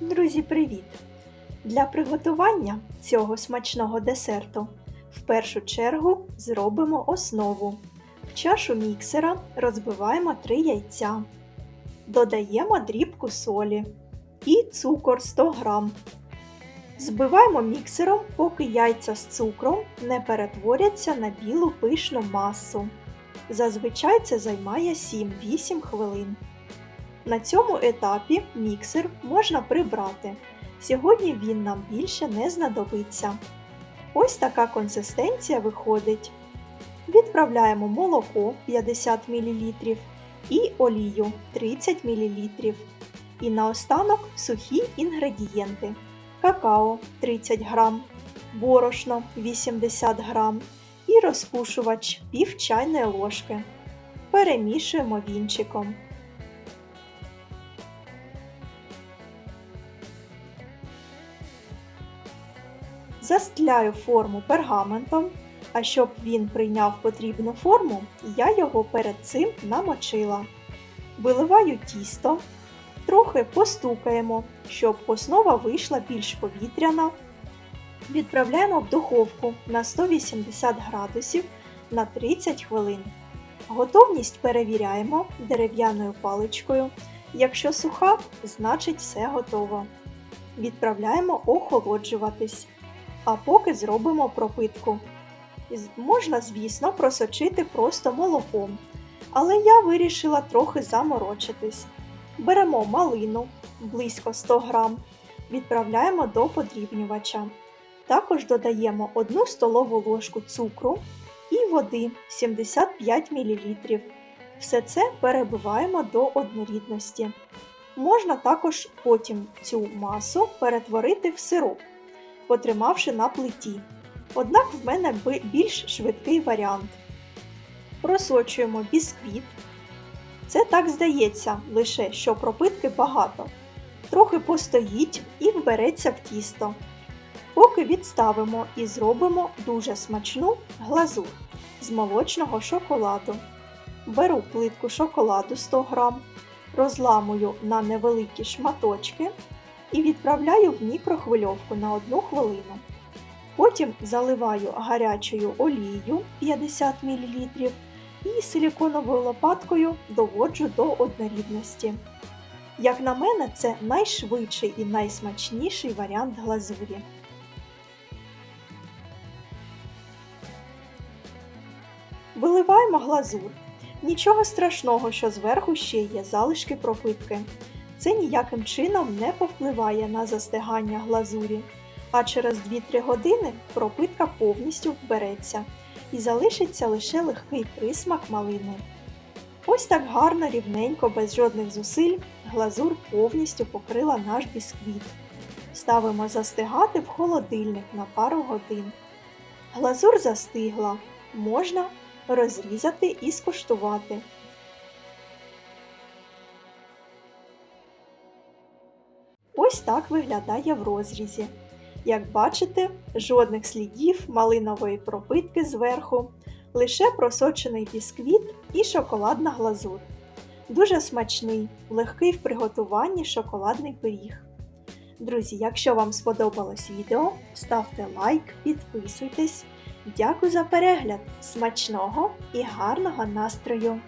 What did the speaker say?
Друзі, привіт! Для приготування цього смачного десерту в першу чергу зробимо основу. В чашу міксера розбиваємо 3 яйця, додаємо дрібку солі і цукор 100 г. Збиваємо міксером, поки яйця з цукром не перетворяться на білу пишну масу. Зазвичай це займає 7-8 хвилин. На цьому етапі міксер можна прибрати. Сьогодні він нам більше не знадобиться. Ось така консистенція виходить. Відправляємо молоко 50 мл і олію 30 мл. І наостанок сухі інгредієнти: какао 30 г, борошно 80 г і розпушувач пів чайної ложки. Перемішуємо вінчиком. Застеляю форму пергаментом, а щоб він прийняв потрібну форму, я його перед цим намочила. Виливаю тісто, трохи постукаємо, щоб основа вийшла більш повітряна. Відправляємо в духовку на 180 градусів на 30 хвилин. Готовність перевіряємо дерев'яною паличкою. Якщо суха, значить все готово. Відправляємо охолоджуватись. А поки зробимо пропитку. Можна, звісно, просочити просто молоком, але я вирішила трохи заморочитись. Беремо малину близько 100 г, відправляємо до подрібнювача. Також додаємо 1 столову ложку цукру і води 75 мл. Все це перебиваємо до однорідності. Можна також потім цю масу перетворити в сироп потримавши на плиті. Однак в мене більш швидкий варіант. Просочуємо бісквіт. Це так здається, лише що пропитки багато. Трохи постоїть і вбереться в тісто. Поки відставимо і зробимо дуже смачну глазур з молочного шоколаду. Беру плитку шоколаду 100 г, розламую на невеликі шматочки і відправляю в мікрохвильовку на 1 хвилину. Потім заливаю гарячою олією 50 мл і силіконовою лопаткою доводжу до однорідності. Як на мене, це найшвидший і найсмачніший варіант глазурі. Виливаємо глазур. Нічого страшного, що зверху ще є залишки пропитки. Це ніяким чином не повпливає на застигання глазурі, а через 2-3 години пропитка повністю вбереться і залишиться лише легкий присмак малини. Ось так гарно, рівненько, без жодних зусиль, глазур повністю покрила наш бісквіт. Ставимо застигати в холодильник на пару годин. Глазур застигла, можна розрізати і скуштувати. Ось так виглядає в розрізі. Як бачите, жодних слідів малинової пропитки зверху, лише просочений бісквіт і шоколадна глазур. Дуже смачний, легкий в приготуванні шоколадний пиріг. Друзі, якщо вам сподобалось відео, ставте лайк, підписуйтесь. Дякую за перегляд! Смачного і гарного настрою!